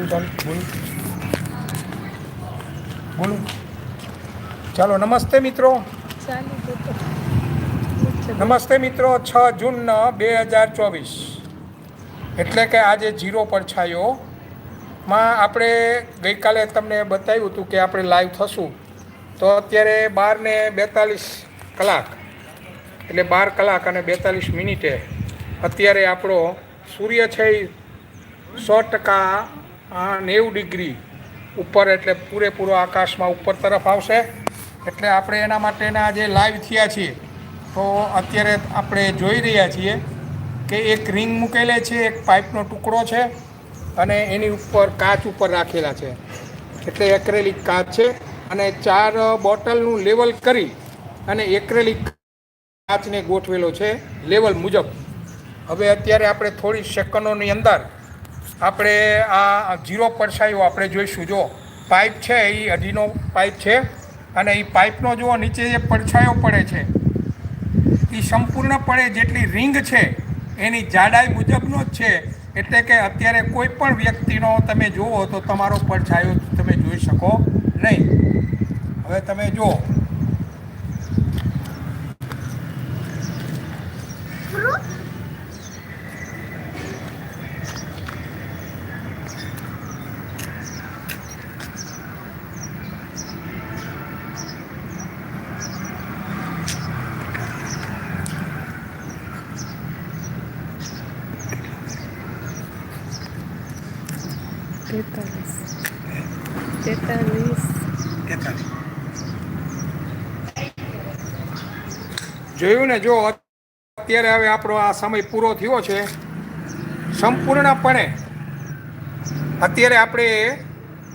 ચાલુ ચાલુ બોલો. બોલો. ચાલો નમસ્તે મિત્રો. નમસ્તે મિત્રો છ જૂન બે હજાર ચોવીસ. એટલે કે આજે જીરો પડછાયો. માં આપણે ગઈકાલે તમને બતાવ્યું હતું કે આપણે લાઈવ થશું. તો અત્યારે બાર ને બેતાલીસ કલાક. એટલે બાર કલાક અને બેતાલીસ મિનિટે અત્યારે આપણો સૂર્ય છે એ સો ટકા નેવું ડિગ્રી ઉપર એટલે પૂરેપૂરો આકાશમાં ઉપર તરફ આવશે. એટલે આપણે એના માટેના જે લાઈવ થયા છીએ. તો અત્યારે આપણે જોઈ રહ્યા છીએ કે એક રિંગ મૂકેલે છે, એક પાઇપનો ટુકડો છે અને એની ઉપર કાચ ઉપર રાખેલા છે. એટલે એક્રેલિક કાચ છે અને ચાર બોટલનું લેવલ કરી અને એક્રેલિક કાચને ગોઠવેલો છે, લેવલ મુજબ. હવે અત્યારે આપણે થોડી સેકન્ડોની અંદર આપણે આ જીરો પડછાયો આપણે જોઈશું. જો પાઇપ છે, એ અઢીનો પાઇપ છે અને એ પાઇપનો જુઓ, નીચે જે પડછાયો પડે છે, એ સંપૂર્ણપણે જેટલી રિંગ છે, એની જાડાઈ મુજબનો જ છે. એટલે કે અત્યારે કોઈ પણ વ્યક્તિનો તમે જુઓ તો તમારો પડછાયો તમે જોઈ શકો નહીં. હવે તમે જુઓ. તેતાલીસ તેતાલીસ જોયું ને, જો અત્યારે હવે આપણો આ સમય પૂરો થયો છે, સંપૂર્ણપણે અત્યારે આપણે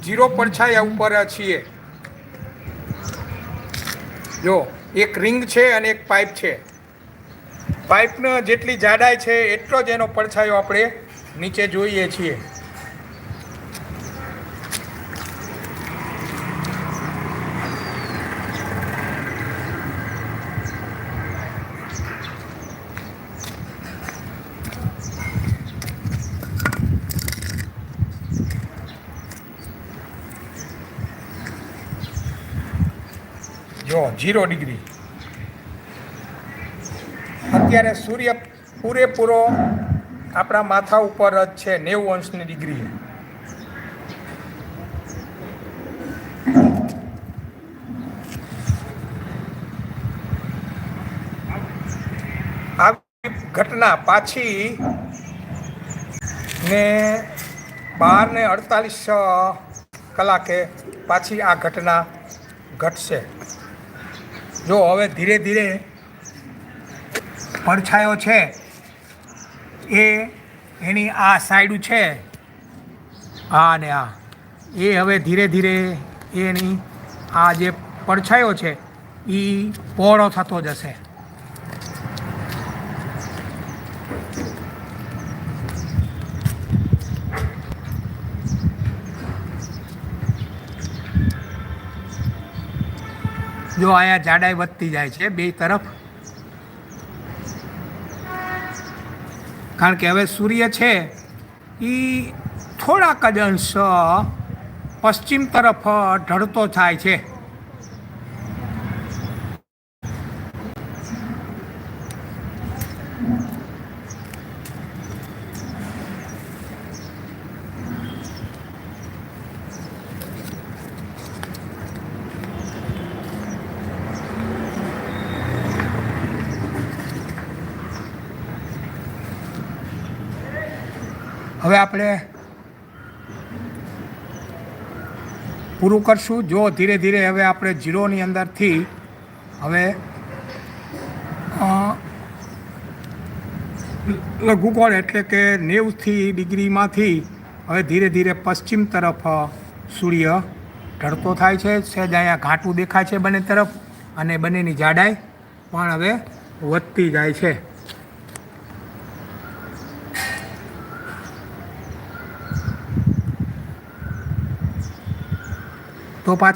જીરો પડછાયા ઉપર છીએ. જો, એક રિંગ છે અને એક પાઇપ છે. પાઇપનો જેટલી જાડાઈ છે, એટલો જ એનો પડછાયો આપણે નીચે જોઈએ છીએ. જો જીરો ડિગ્રી અત્યારે સૂર્ય પૂરેપૂરો આપણા માથા ઉપર જ છે, નેવું અંશની ડિગ્રી આવી ઘટના પાછી ને બાર ને અડતાલીસ કલાકે પાછી આ ઘટના ઘટશે. જો હવે ધીરે ધીરે પડછાયો છે, એ એની આ સાઈડ છે. આ ને આ. એ હવે ધીરે ધીરે એની આ જે પડછાયો છે એ પહોળો થતો જશે. જો આયા જાડાઈ વધતી જાય છે, બે તરફ. કારણ કે હવે સૂર્ય છે એ થોડાક જ અંશ પશ્ચિમ તરફ ઢળતો થાય છે. હવે આપણે પૂરું કરશું. જો ધીરે ધીરે હવે આપણે જીરોની અંદરથી હવે લઘુકોણ એટલે કે નેવથી ડિગ્રીમાંથી હવે ધીરે ધીરે પશ્ચિમ તરફ સૂર્ય ઢળતો થાય છે. સહેજ અહીંયા ઘાટું દેખાય છે બંને તરફ અને બંનેની જાડાઈ પણ હવે વધતી જાય છે. તો પાછા